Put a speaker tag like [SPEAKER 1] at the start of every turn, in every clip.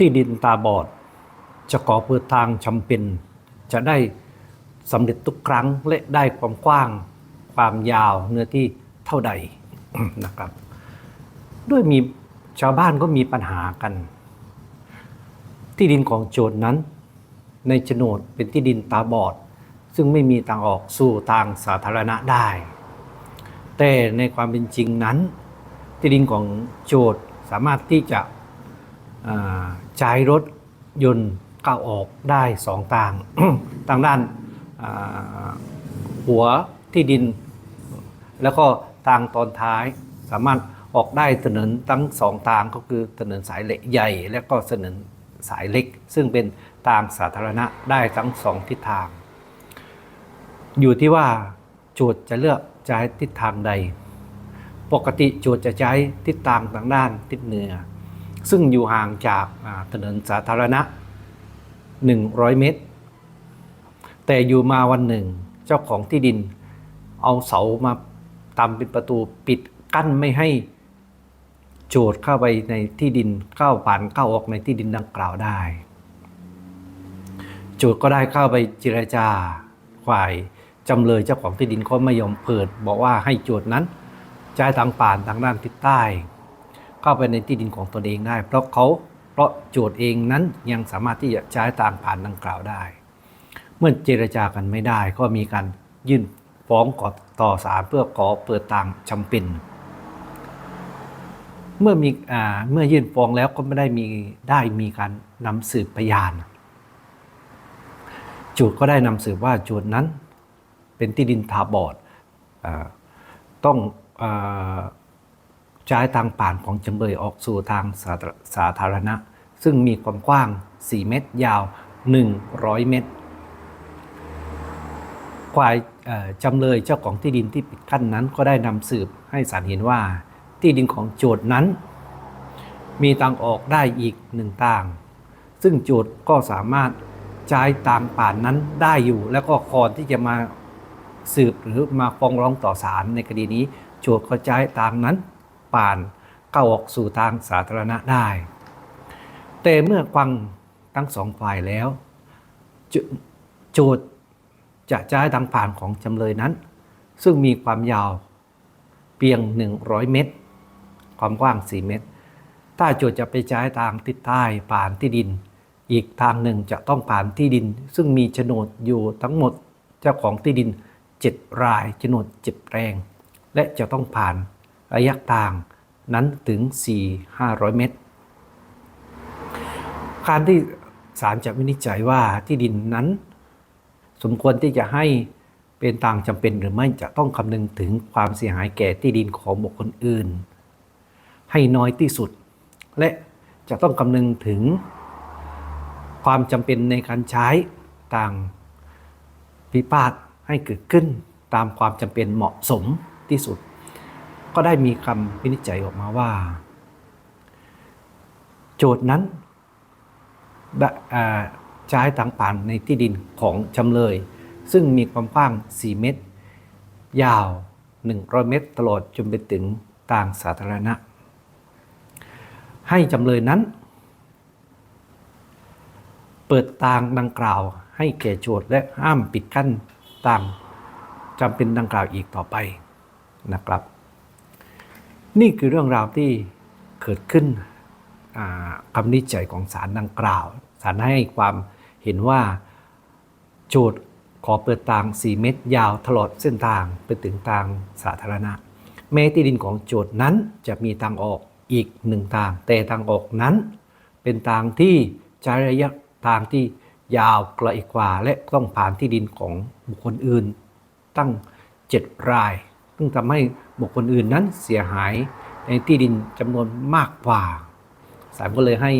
[SPEAKER 1] ที่ดินตาบอด จะก่อเปิดทางจำเป็นจะได้สำเร็จทุกครั้งและได้ความกว้างความยาวเนื้อที่เท่าใดนะครับ ด้วยมีชาวบ้านก็มีปัญหากัน ที่ดินของโจทย์นั้น ในโฉนดเป็นที่ดินตาบอด ซึ่งไม่มีทางออกสู่ทางสาธารณะได้ แต่ในความเป็นจริงนั้น ที่ดินของโจทย์สามารถที่จะ ใช้รถยนต์ก้าวออกได้สองทางทางด้านหัวที่ดิน แล้วก็ทางตอนท้ายสามารถออกได้ถนนทั้งสองทางก็คือถนนสายเล็กใหญ่ และก็ถนนสายเล็ก ซึ่งเป็นทางสาธารณะได้ทั้งสองทิศทาง อยู่ที่ว่าโจทย์จะเลือกใช้ทิศทางใด ปกติโจทย์จะใช้ทิศทางทางด้านทิศเหนือ ซึ่งอยู่ห่างจากถนนสาธารณะ 100 เมตร แต่อยู่มาวันหนึ่งเจ้าของที่ดิน เอาเสามาทำเป็นประตูปิดกั้นไม่ให้โจทย์เข้าไปในที่ดินเข้าผ่านเข้าออกในที่ดินดังกล่าวได้ โจทย์ก็ได้เข้าไปเจรจาฝ่ายจำเลยเจ้าของที่ดินเขาไม่ยอมเปิด บอกว่าให้โจทย์นั้นใช้ทางป่านทางด้านทิศใต้ เข้าไปในที่ดินของตนเองได้ เพราะเขาเพราะโจทย์เองนั้นยังสามารถที่จะใช้ทางผ่านดังกล่าวได้ เมื่อเจรจากันไม่ได้ก็มีการยื่นฟ้องขอต่อศาลเพื่อขอเปิดทางจำเป็น เมื่อมีอ่าเมื่อยื่นฟ้องแล้วก็ไม่ได้มีได้มีการนำสืบพยานจทย์ก็ได้นำสืบว่าจทย์นั้นเป็นที่ดินทาบอดอต้องอ ใช้ทางผ่านของจำเลยออกสู่ทางสาธารสาธารณะ ซึ่งมีความกว้าง 4 เมตร ยาว 100 เมตรฝ่ายจำเลยเจ้าของที่ดินที่ปิดกั้นนั้นก็ได้นำสืบให้ศาลเห็นว่า ที่ดินของโจทย์นั้น มีทางออกได้อีกหนึ่งทาง ซึ่งโจทย์ก็สามารถใช้ทางป่านนั้นได้อยู่ แล้วก็คอนที่จะมาสืบหรือมาฟ้องร้องต่อศาลในคดีนี้ โจทย์ก็ใช้ทางนั้น ป่านเข้าออกสู่ทางสาธารณะได้ แต่เมื่อฟังทั้งสองฝ่ายแล้วโจโจทย์จะใช้ทางผ่านของจำเลยนั้น ซึ่งมีความยาวเพียง 100 เมตร ความกว้าง 4 เมตร ถ้าโจทย์จะไปใช้ทางทิศใต้ผ่านที่ดิน อีกทางหนึ่งจะต้องผ่านที่ดิน ซึ่งมีโฉนดอยู่ทั้งหมดเจ้าของที่ดิน 7 รายโฉนด7แปลงและจะต้องผ่าน ระยะทางนั้นถึง 4-500 เมตร การที่ศาลจะวินิจฉัยว่าที่ดินนั้น สมควรที่จะให้เป็นทางจำเป็นหรือไม่จะต้องคำนึงถึงความเสียหายแก่ที่ดินของบุคคลอื่น ให้น้อยที่สุด และจะต้องคำนึงถึงความจำเป็นในการใช้ต่างพิพาทให้เกิดขึ้นตามความจำเป็นเหมาะสมที่สุด ก็ได้มีคำวินิจฉัยออกมาว่า โจทย์นั้นได้อ่าใช้ทางผ่านในที่ดินของจำเลย ซึ่งมีความกว้าง 4 เมตร ยาว 100 เมตร ตลอดจนไปถึงทางสาธารณะ ให้จำเลยนั้น เปิดทางดังกล่าวให้แก่โจทย์และห้ามปิดกั้นตามจำเป็นดังกล่าวอีกต่อไปนะครับ นี่คือเรื่องราวที่เกิดขึ้นคำนิจฉัยของศาลดังกล่าวศาลให้ความเห็นว่าโจทย์ขอเปิดทาง 4 เมตรยาวตลอดเส้นทางไปถึงทางสาธารณะ แม้ที่ดินของโจทย์นั้นจะมีทางออกอีกหนึ่งทาง แต่ทางออกนั้น เป็นทางที่ใช้ระยะทางที่ยาวไกลกว่า และต้องผ่านที่ดินของบุคคลอื่น ตั้ง 7 ราย ซึ่งทำให้ บุคคลอื่นนั้นเสียหายในที่ดินจำนวนมากกว่าศาลก็เลยให้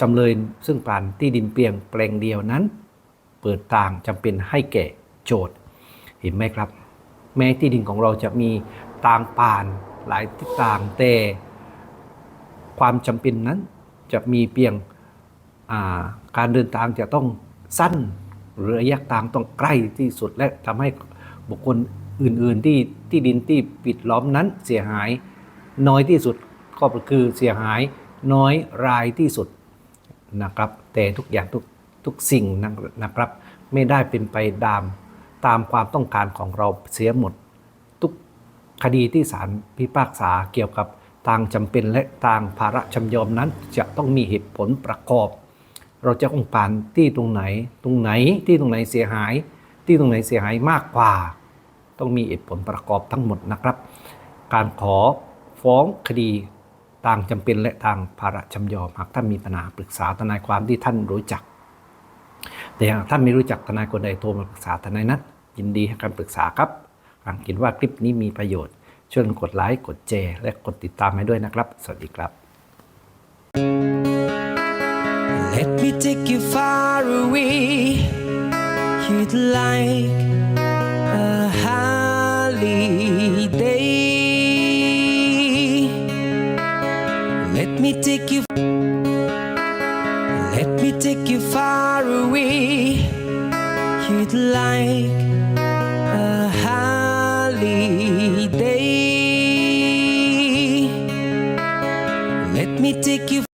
[SPEAKER 1] จำเลยซึ่งผ่านที่ดินเพียงแปลงเดียวนั้น เปิดทางจำเป็นให้แก่โจทย์เห็นไหมครับ แม้ที่ดินของเราจะมีทางผ่านหลายทิศทางแต่ความจำเป็นนั้นจะมีเพียงาการเดินทางจะต้องสั้นหรือระยะทางต้องใกล้ที่สุดและทำให้บุคคล อื่น ๆ ที่ที่ดินที่ปิดล้อมนั้นเสียหาย น้อยที่สุดก็คือเสียหายน้อยรายที่สุดนะครับ แต่ทุกอย่างทุกทุกสิ่งนะครับ ไม่ได้เป็นไปตามตามความต้องการของเราเสียหมด ทุกคดีที่ศาลพิพากษาเกี่ยวกับทางจำเป็นและทางภาระจำยอมนั้นจะต้องมีเหตุผลประกอบ เราจะองค์การที่ตรงไหน ตรงไหนที่ตรงไหนเสียหาย ที่ตรงไหนเสียหายมากกว่า ต้องมีเหตุผลประกอบทั้งหมดนะครับ การขอฟ้องคดีทางจำเป็นและทางภาระจำยอมหากท่านมีปัญหาปรึกษาทนายความที่ท่านรู้จัก แต่หากท่านไม่รู้จักทนายคนใดโทรมาปรึกษาทนายนั้นยินดีให้การปรึกษาครับหากคิดว่าคลิปนี้มีประโยชน์ช่วยกดไลค์กดแชร์และกดติดตามให้ด้วยนะครับ สวัสดีครับ
[SPEAKER 2] Let me take you far away. You'd like away. You'd like a holiday. Let me take you.